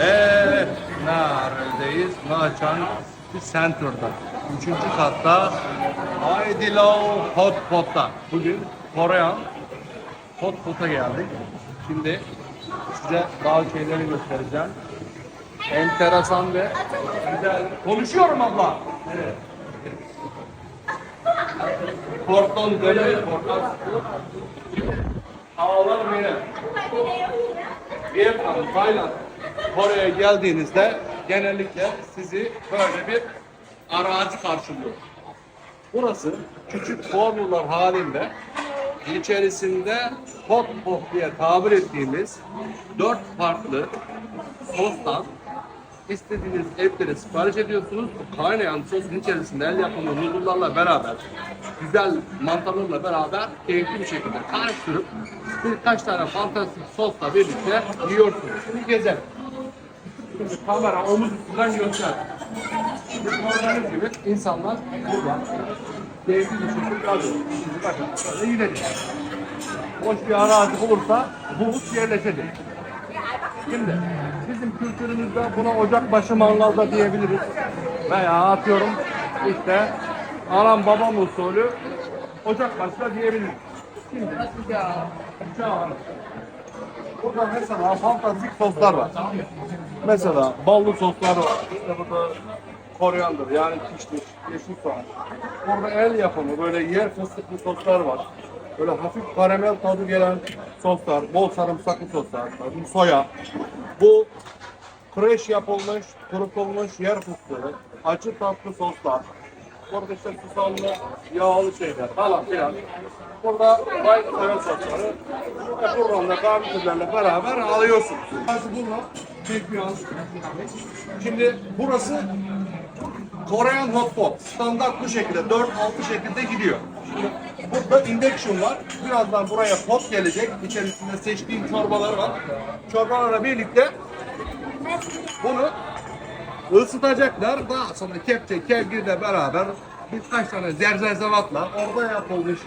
Evet, neredeyiz? Naçan Center'da. Üçüncü katta Haydi Lao Hot Pot'ta. Bugün Korean Hot Pot'a geldik. Şimdi size bazı şeyleri göstereceğim. Enteresan ve güzel. Konuşuyorum abla. Evet. Porton böyle porton. Havalar böyle. Vietnam, Tayland, Kore'ye geldiğinizde genellikle sizi böyle bir arazi karşılıyor. Burası küçük formüller halinde içerisinde hot pot diye tabir ettiğimiz dört farklı sostan istediğiniz etleri sipariş ediyorsunuz. Kaynayan sosun içerisinde el yapımı noodle'larla beraber güzel mantarlarla beraber keyifli bir şekilde karıştırıp birkaç tane fantastik sosla birlikte yiyorsunuz. Şimdi gezelim. Şimdi kamera omuz üstünden göster. Şimdi gördüğünüz gibi insanlar burada bir şekilde kalıyor. Şimdi bakın şöyle gidelim. Boş bir arazi bulursa bulup yerleşelim. Şimdi bizim kültürümüzde buna ocakbaşı mangalda diyebiliriz. Veya atıyorum işte anam babam usulü ocakbaşı da diyebiliriz. Şimdi uçağı var. Burada mesela fantastik soslar var. Mesela ballı soslar var. İşte burada koryandır yani kişniş, yeşil soğan. Burada el yapımı böyle yer fıstıklı soslar var. Böyle hafif karamel tadı gelen soslar, bol sarımsaklı soslar, soya. Bu kreş yapılmış, kurutulmuş yer fıstığı, acı tatlı soslar. Burada işte susamlı, yağlı şeyler falan filan. Burada bay seven sosları ve buradan da garnitürlerle beraber alıyorsunuz. Burası bunlar. Çekiyor. Şimdi burası Korean Hot Pot. Standart bu şekilde 4-6 şekilde gidiyor. Şimdi burada induction var. Birazdan buraya pot gelecek. İçerisinde seçtiğim çorbalar var. Çorbalarla birlikte bunu ısıtacaklar. Daha sonra kepçe, kevgirle beraber birkaç tane zerzevatla orada yapılmış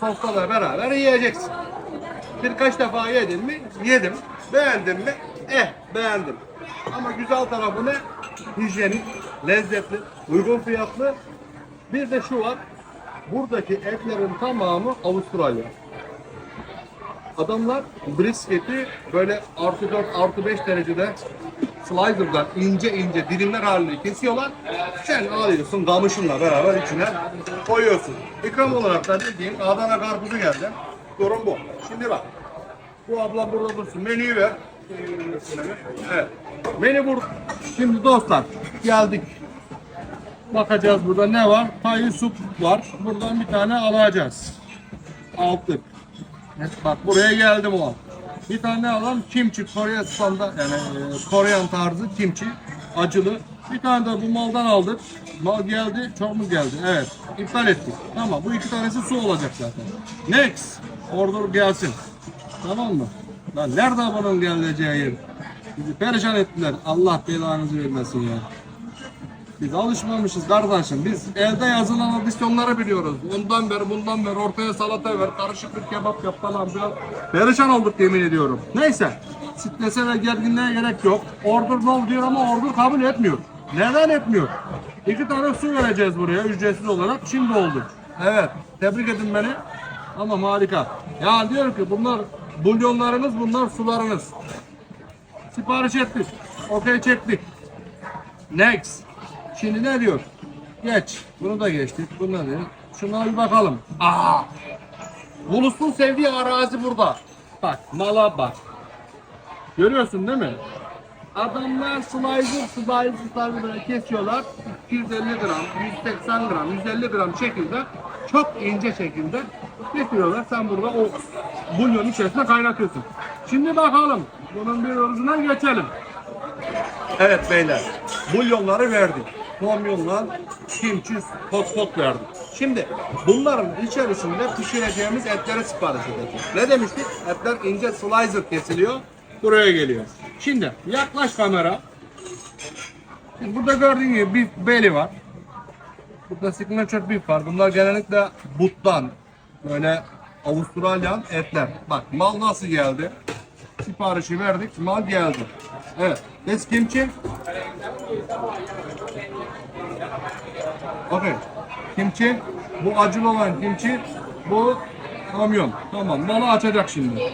sosla beraber yiyeceksin. Birkaç defa yedin mi? Yedim. Beğendin mi? Eh beğendim. Ama güzel tarafı ne? Hijyenik, lezzetli, uygun fiyatlı. Bir de şu var. Buradaki etlerin tamamı Avustralya. Adamlar brisketi böyle artı 4 artı 5 derecede slider'dan ince ince dilimler halinde kesiyorlar. Sen alıyorsun gamışınla beraber içine koyuyorsun. İkram olarak da dediğim Adana karpuzu geldi. Durum bu. Şimdi bak. Bu abla burada dursun. Menüyü ver. Menü burada. Şimdi dostlar geldik. Bakacağız burada ne var? Tayı sup var. Buradan bir tane alacağız. Evet, bak buraya geldim o. Bir tane alalım kimchi Kore standa yani e, Koreyan tarzı kimchi acılı. Bir tane de bu maldan aldık. Mal geldi, çok mu geldi? Evet. iptal ettik. Tamam. Bu iki tanesi su olacak zaten. Next. Order gelsin. Tamam mı? Lan nerede bunun geleceği yer? Bizi perişan ettiler. Allah belanızı vermesin ya. Biz alışmamışız kardeşim. Biz elde yazılan adisyonları biliyoruz. Ondan beri bundan beri ortaya salata ver, karışık bir kebap yap falan filan. Perişan olduk yemin ediyorum. Neyse. Strese ve gerginliğe gerek yok. Order no diyor ama order kabul etmiyor. Neden etmiyor? İki tane su vereceğiz buraya ücretsiz olarak. Şimdi oldu. Evet. Tebrik edin beni. Ama harika. Ya diyorum ki bunlar bulyonlarınız bunlar sularınız. Sipariş ettik. Okey çektik. Next. Şimdi ne diyor? Geç. Bunu da geçtik. Bunu da diyor. Şuna bir bakalım. Aa! Ulus'un sevdiği arazi burada. Bak mala bak. Görüyorsun değil mi? Adamlar slicer slicer böyle kesiyorlar. 250 gram, 180 gram, 150 gram şekilde çok ince şekilde getiriyorlar. Sen burada o bulyonun içerisine kaynatıyorsun. Şimdi bakalım. Bunun bir orucuna geçelim. Evet beyler. Bulyonları verdik. Pomyonla kimchi pot pot verdik. Şimdi bunların içerisinde pişireceğimiz etleri sipariş edeceğiz. Ne demiştik? Etler ince slicer kesiliyor. Buraya geliyor. Şimdi yaklaş kamera. Burada gördüğün gibi bir belly var. Burada signature beef var. Bunlar genellikle buttan böyle Avustralyan etler. Bak mal nasıl geldi? Siparişi verdik. Mal geldi. Evet. This kimchi. Okay. Kimchi. Bu acılı olan kimchi. Bu kamyon. Tamam. Malı açacak şimdi.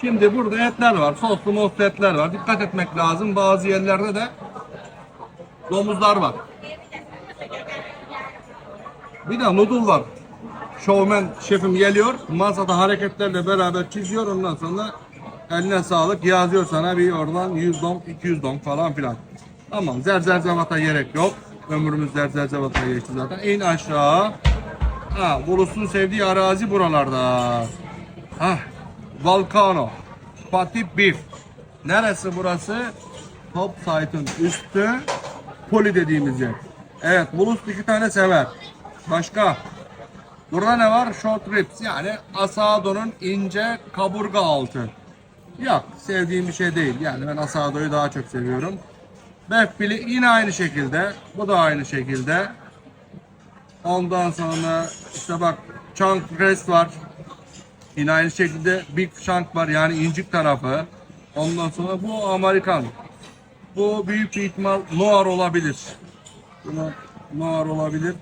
Şimdi burada etler var. Soslu moslu etler var. Dikkat etmek lazım. Bazı yerlerde de domuzlar var. Bir de noodle var. Showman şefim geliyor. Masada hareketlerle beraber çiziyor. Ondan sonra eline sağlık yazıyor sana bir oradan 100 don 200 don falan filan. Tamam zer zer gerek yok. Ömrümüz zer zer geçti zaten. İn aşağı. Ha, Bulus'un sevdiği arazi buralarda. Ha, Volcano. Pati Beef. Neresi burası? Top site'ın üstü. Poli dediğimiz yer. Evet, Bulus iki tane sever. Başka? Burada ne var? Short ribs yani asadonun ince kaburga altı. Yok sevdiğim bir şey değil. Yani ben asadoyu daha çok seviyorum. Befbili yine aynı şekilde. Bu da aynı şekilde. Ondan sonra işte bak chunk breast var. Yine aynı şekilde big chunk var yani incik tarafı. Ondan sonra bu Amerikan. Bu büyük bir ihtimal noir olabilir. Bunu noir olabilir.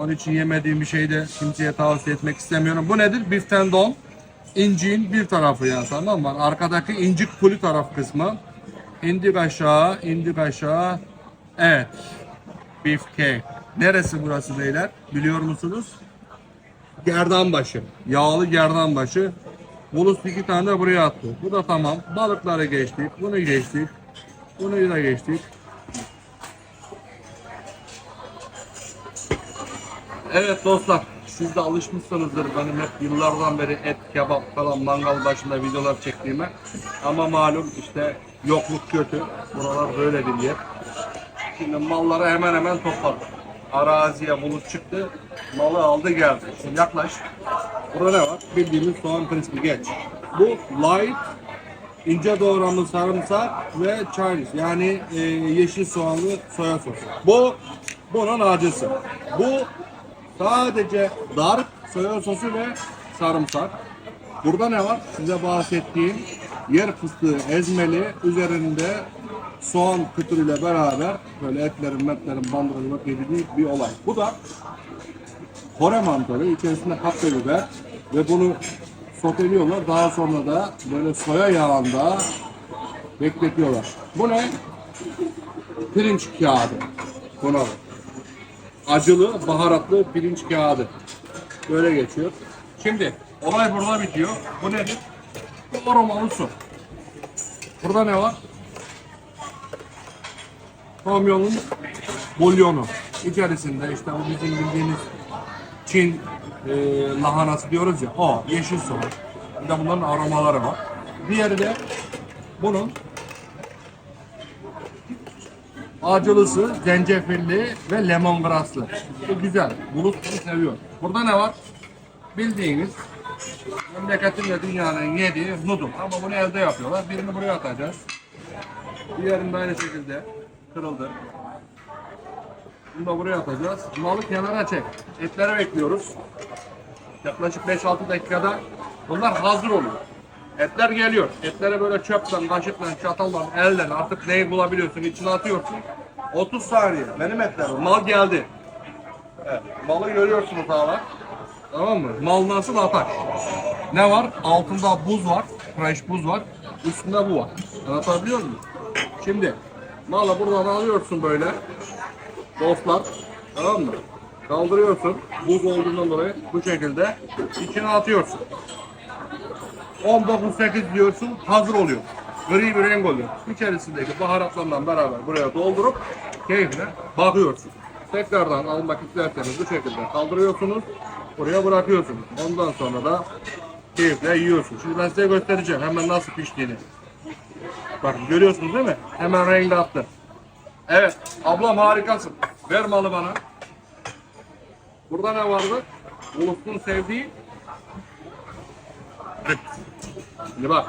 Onun için yemediğim bir şey de kimseye tavsiye etmek istemiyorum. Bu nedir? Beef tendon. İnciğin bir tarafı ya tamam mı? Arkadaki incik puli taraf kısmı. İndik aşağı, indik aşağı. Evet. Beef cake. Neresi burası beyler? Biliyor musunuz? Gerdanbaşı. Yağlı gerdanbaşı. Bulus iki tane de buraya attı. Bu da tamam. Balıkları geçtik. Bunu geçtik. Bunu da geçtik. Evet dostlar, siz de alışmışsınızdır benim hep yıllardan beri et, kebap falan mangal başında videolar çektiğime. Ama malum işte yokluk kötü. Buralar böyle bir yer. Şimdi malları hemen hemen topladık. Araziye bulut çıktı, malı aldı geldi. Şimdi yaklaş. Burada ne var? Bildiğimiz soğan crispy geç. Bu light, ince doğranmış sarımsak ve Chinese yani e, yeşil soğanlı soya sosu. Bu bunun acısı. Bu Sadece dark, soya sosu ve sarımsak. Burada ne var? Size bahsettiğim yer fıstığı ezmeli, üzerinde soğan kütürüyle beraber böyle etlerin, metlerin bandırılmak yediği bir olay. Bu da Kore mantarı, içerisinde kapya biber ve bunu soteliyorlar. Daha sonra da böyle soya yağında bekletiyorlar. Bu ne? Pirinç kağıdı. Bak acılı, baharatlı pirinç kağıdı. Böyle geçiyor. Şimdi olay burada bitiyor. Bu nedir? Bu aromalı su. Burada ne var? Kamyonun bulyonu. İçerisinde işte bu bizim bildiğimiz Çin e, lahanası diyoruz ya. O yeşil soğan. Bir de bunların aromaları var. Diğeri de bunun acılısı, zencefilli ve lemongrasslı. Bu güzel. Bulut bunu seviyor. Burada ne var? Bildiğiniz memleketin ve dünyanın yediği noodle. Ama bunu elde yapıyorlar. Birini buraya atacağız. Diğerini de aynı şekilde kırıldı. Bunu da buraya atacağız. Malı kenara çek. Etleri bekliyoruz. Yaklaşık 5-6 dakikada bunlar hazır oluyor. Etler geliyor. Etlere böyle çöpten, kaşıkla, çataldan, elden artık neyi bulabiliyorsun içine atıyorsun. 30 saniye. Benim etlerim. Mal geldi. Evet, malı görüyorsunuz hala. Tamam mı? Mal nasıl atar? Ne var? Altında buz var. Fresh buz var. Üstünde bu var. Anlatabiliyor muyum? Şimdi malı buradan alıyorsun böyle. Dostlar. Tamam mı? Kaldırıyorsun. Buz olduğundan dolayı bu şekilde içine atıyorsun. 19-8 diyorsun hazır oluyor. Gri bir renk oluyor. İçerisindeki baharatlarla beraber buraya doldurup keyfine bakıyorsun. Tekrardan almak isterseniz bu şekilde kaldırıyorsunuz. Buraya bırakıyorsunuz. Ondan sonra da keyifle yiyorsun. Şimdi ben size göstereceğim hemen nasıl piştiğini. Bakın görüyorsunuz değil mi? Hemen rengi attı. Evet ablam harikasın. Ver malı bana. Burada ne vardı? Bulut'un sevdiği Şimdi bak.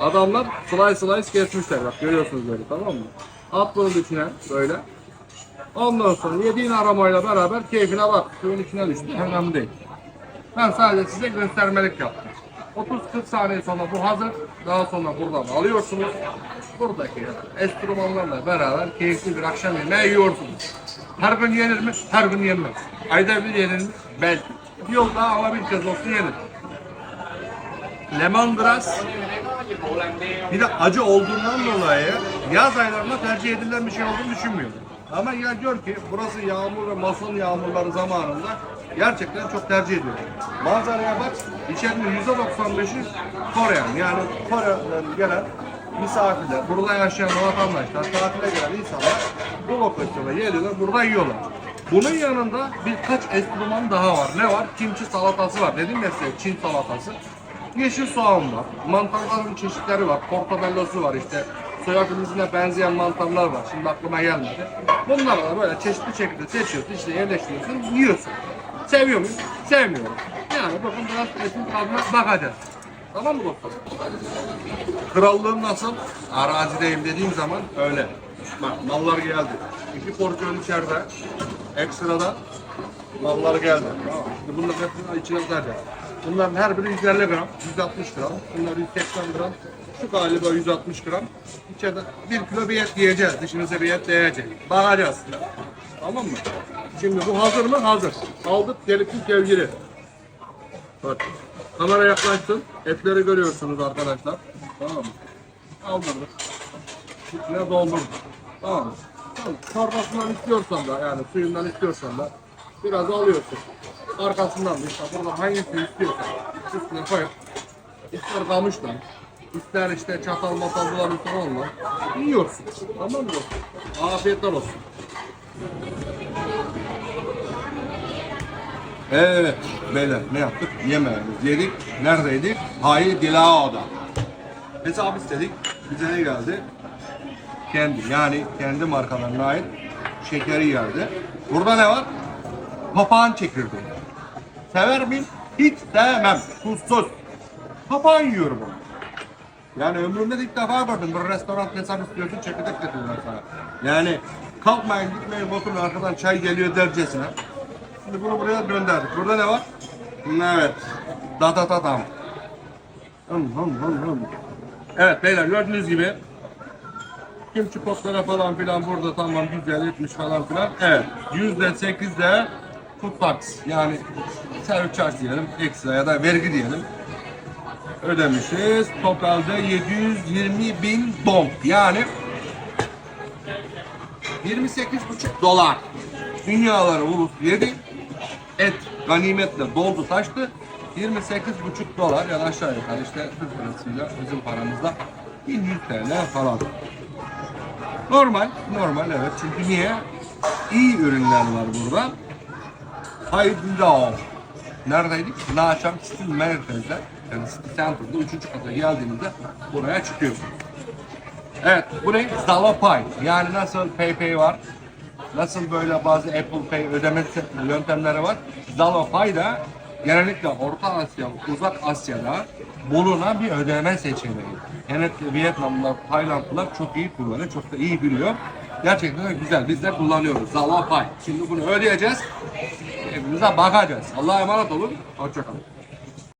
Adamlar slice slice kesmişler. Bak görüyorsunuz böyle tamam mı? At bunun içine böyle. Ondan sonra yediğin aromayla beraber keyfine bak. Suyun içine düştü. Önemli değil. Ben sadece size göstermelik yaptım. 30-40 saniye sonra bu hazır. Daha sonra buradan alıyorsunuz. Buradaki enstrümanlarla beraber keyifli bir akşam yemeği yiyorsunuz. Her gün yenir mi? Her gün yenmez. Ayda bir yenir mi? Belki. Yılda ama bir olsun yenir. Lemongrass bir de acı olduğundan dolayı yaz aylarında tercih edilen bir şey olduğunu düşünmüyorum. Ama ya gör ki burası yağmur ve mason yağmurları zamanında gerçekten çok tercih ediyorum. Manzaraya bak, içerinin %95'i Koreyan. Yani Kore'den gelen misafirler, burada yaşayan vatandaşlar, tatile gelen insanlar bu lokasyona geliyorlar, burada yiyorlar. Bunun yanında birkaç enstrüman daha var. Ne var? Kimchi salatası var. Dedim ya size Çin salatası. Yeşil soğan var. Mantarların çeşitleri var. Portobellosu var işte. Soya filizine benzeyen mantarlar var. Şimdi aklıma gelmedi. Bunları da böyle çeşitli şekilde seçiyorsun. işte yerleştiriyorsun. Yiyorsun. Seviyor muyum? Sevmiyorum. Yani bakın biraz etin tadına bakacağız. Tamam mı dostum? Krallığım nasıl? Arazideyim dediğim zaman öyle. Bak mallar geldi. İki porsiyon içeride. Ekstradan mallar geldi. Tamam. Şimdi bunların hepsini içine atacağız. Bunların her biri 150 gram, 160 gram. Bunlar 180 gram. Şu galiba 160 gram. İçeride 1 kilo bir et yiyeceğiz. Dişimize bir et değecek. Bakacağız. Tamam mı? Şimdi bu hazır mı? Hazır. Aldık gelipli kevgiri. Bak. Kamera yaklaşsın. Etleri görüyorsunuz arkadaşlar. Tamam mı? Kaldırdık. İçine doldurduk. Tamam mı? Çorbasından istiyorsan da yani suyundan istiyorsan da biraz alıyorsun. Arkasından da işte burada hangisini istiyorsan üstüne koyup ister kamışla ister işte çatal matal bulanırsan onunla yiyorsun. Tamam mı? Afiyetler olsun. Evet beyler ne yaptık? Yemeğimizi yedik. Neredeydik? Hayi Dilao'da. Hesap istedik. Bize ne geldi? Kendi yani kendi markalarına ait şekeri geldi. Burada ne var? Papağan çekirdeği. Sever miyim? Hiç sevmem. Tuzsuz. Papağan yiyorum onu. Yani ömrümde de ilk defa gördüm. Bir restoran hesap istiyorsun çekirdek getiriyorlar sana. Yani kalkmayın gitmeyin oturun arkadan çay geliyor dercesine. Şimdi bunu buraya gönderdik. Burada ne var? Evet. Da da da dam. Hım hım hım hım. Evet beyler gördüğünüz gibi kimçi potlara falan filan burada tamam güzel etmiş falan filan. Evet. Yüzde sekiz tax yani servis charge diyelim ekstra ya da vergi diyelim ödemişiz. Totalde 720 bin dong yani 28,5 dolar. Dünyaları ulus yedi. Et ganimetle doldu taştı. 28,5 dolar yani aşağı yukarı işte Türk lirasıyla bizim paramızda 1100 TL falan. Normal, normal evet. Çünkü niye? İyi ürünler var burada. Haydi Dağ. Neredeydik? Naşam City merkezde. Yani City Center'da 3. kata geldiğinizde buraya çıkıyorsunuz. Evet, bu ne? Zalopay. Yani nasıl PayPay var, nasıl böyle bazı Apple Pay ödeme yöntemleri var. Zalopay da genellikle Orta Asya, Uzak Asya'da bulunan bir ödeme seçeneği. Genellikle Vietnamlılar, Taylandlılar çok iyi kullanıyor, çok da iyi biliyor. Gerçekten güzel, biz de kullanıyoruz. Zalopay. Şimdi bunu ödeyeceğiz, evimize bakacağız. Allah'a emanet olun, hoşçakalın.